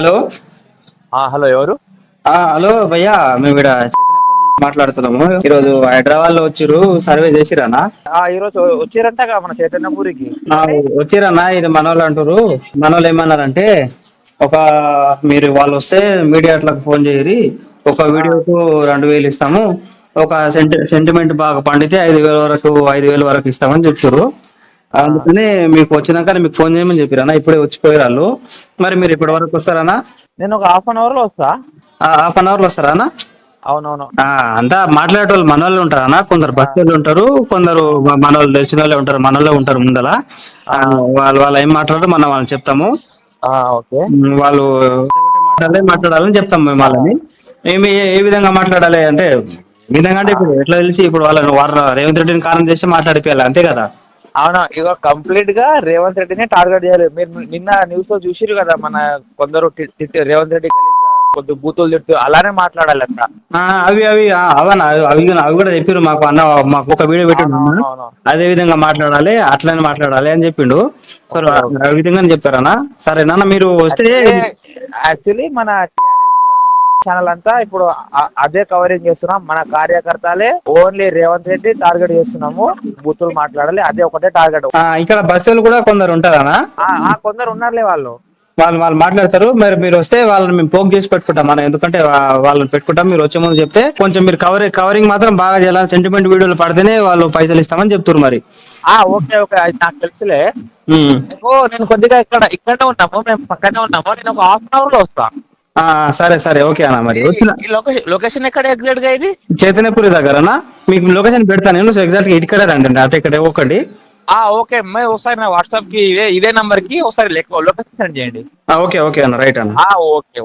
Hello? Hello ఎవరు? ఆ hello భయ్యా మేము ఇక్కడ మాట్లాడుతున్నాము. ఈరోజు హైదరాబాద్లో వచ్చిర్రు సర్వే చేసిరానా? ఈ రోజు వచ్చారంటగా మన చైతన్యపూరికి. వచ్చిరన్నా ఇది మనోళ్ళు అంటారు మనోళ్ళు ఏమన్నారంటే ఒక మీరు వాళ్ళు వస్తే మీడియాట్లకు ఫోన్ చేయరి ఒక వీడియోకు రెండు వేలు ఇస్తాము ఒక సెంటి సెంటిమెంట్ బాగా పండితే ఐదు వేల వరకు ఐదు వేల వరకు ఇస్తామని చెప్తారు అందుకని మీకు వచ్చినాక మీకు ఫోన్ చేయమని చెప్పిరన్నా ఇప్పుడే వచ్చిపోయారు వాళ్ళు. మరి మీరు ఇప్పటి వరకు వస్తారన్నా నేను ఒక హాఫ్ అన్ అవర్లో వస్తా. హాఫ్ అన్ అవర్లో వస్తారా అవునవును. ఆ, అంతా మాట్లాడేటోళ్ళు మనోళ్ళు ఉంటారు అన్న? కొందరు భక్తులు ఉంటారు కొందరు మ- మనోళ్ళు తెలిసిన వాళ్ళే ఉంటారు మనోళ్ళే ఉంటారు ముందల. వాళ్ళు వాళ్ళు ఏం మాట్లాడారో మనం వాళ్ళని చెప్తాము. వాళ్ళు మాట్లాడాలి మాట్లాడాలని చెప్తాం మేము వాళ్ళని ఏమి ఏ- విధంగా మాట్లాడాలి అంటే విధంగా అంటే ఇప్పుడు ఎట్లా తెలిసి ఇప్పుడు వాళ్ళని వారు రేవంత్ రెడ్డిని కారణం చేసి మాట్లాడిపోయాలి అంతే కదా? అవునా ఇక కంప్లీట్గా రేవంత్ రెడ్డినే టార్గెట్ చేయాలి. మీరు నిన్న న్యూస్లో చూసిరు కదా మన కొందరు రేవంత్ రెడ్డి కొద్ది బూతులు తిట్టు అలానే మాట్లాడాలి అంట ఆ, అవి అవి అవనా అవి అవి కూడా- చెప్పారు మాకు అన్న మాకు ఒక వీడియో పెట్టిండు. అవును అదే విధంగా మాట్లాడాలి అట్లనే మాట్లాడాలి అని చెప్పిండు. సో ఆ విధంగా సరే నాన్న మీరు వస్తే యాక్చువల్లీ మన ఛానల్ అంతా ఇప్పుడు అదే కవరింగ్ చేస్తున్నాం. మన కార్యకర్తలే ఓన్లీ రేవంత్ రెడ్డి టార్గెట్ చేస్తున్నాము. బూతులు మాట్లాడాలి. అదే ఒకటే టార్గెట్ ఇక్కడ బస్సులు కూడా కొందరు ఉంటారనా? ఆ కొందరు ఉన్నారులే వాళ్ళు. వాళ్ళు వాళ్ళు మాట్లాడతారు. మరి మీరు వస్తే వాళ్ళని మేము పోక్ చేసి పెట్టుకుంటాం మనం. ఎందుకంటే వాళ్ళని పెట్టుకుంటాం. మీరు వచ్చే ముందు చెప్తే కొంచెం మీరు కవర్ కవరింగ్ మాత్రం బాగా చేయాలి. సెంటిమెంట్ వీడియోలు పడితేనే వాళ్ళు పైసలు ఇస్తామని చెప్తారు మరి. ఆ ఓకే ఓకే. నాకు తెలుసులే. నేను కొద్దిగా ఇక్కడ ఇక్కడే ఉన్నాము. మేము పక్కనే ఉన్నాము. నేను ఒక హాఫ్ అన్ అవర్లో వస్తా. ఆ, సరే సరే ఓకే అన్న మరి. లొకేషన్ ఎక్కడ ఎగ్జాక్ట్గా ఇది? చైతన్యపురి దగ్గరనా మీకు లొకేషన్ పెడతాను నేను ఎగ్జాక్ట్ ఇక్కడ రండి అంటే ఇక్కడ ఒక్కటి. ఆ ఓకే. మే ఒకసారి నా వాట్సాప్కి ఇదే ఇదే నంబర్కి ఒకసారి లొకేషన్ సెండ్ చేయండి. ఓకే ఓకే అన్న. రైట్ అన్న. ఓకే.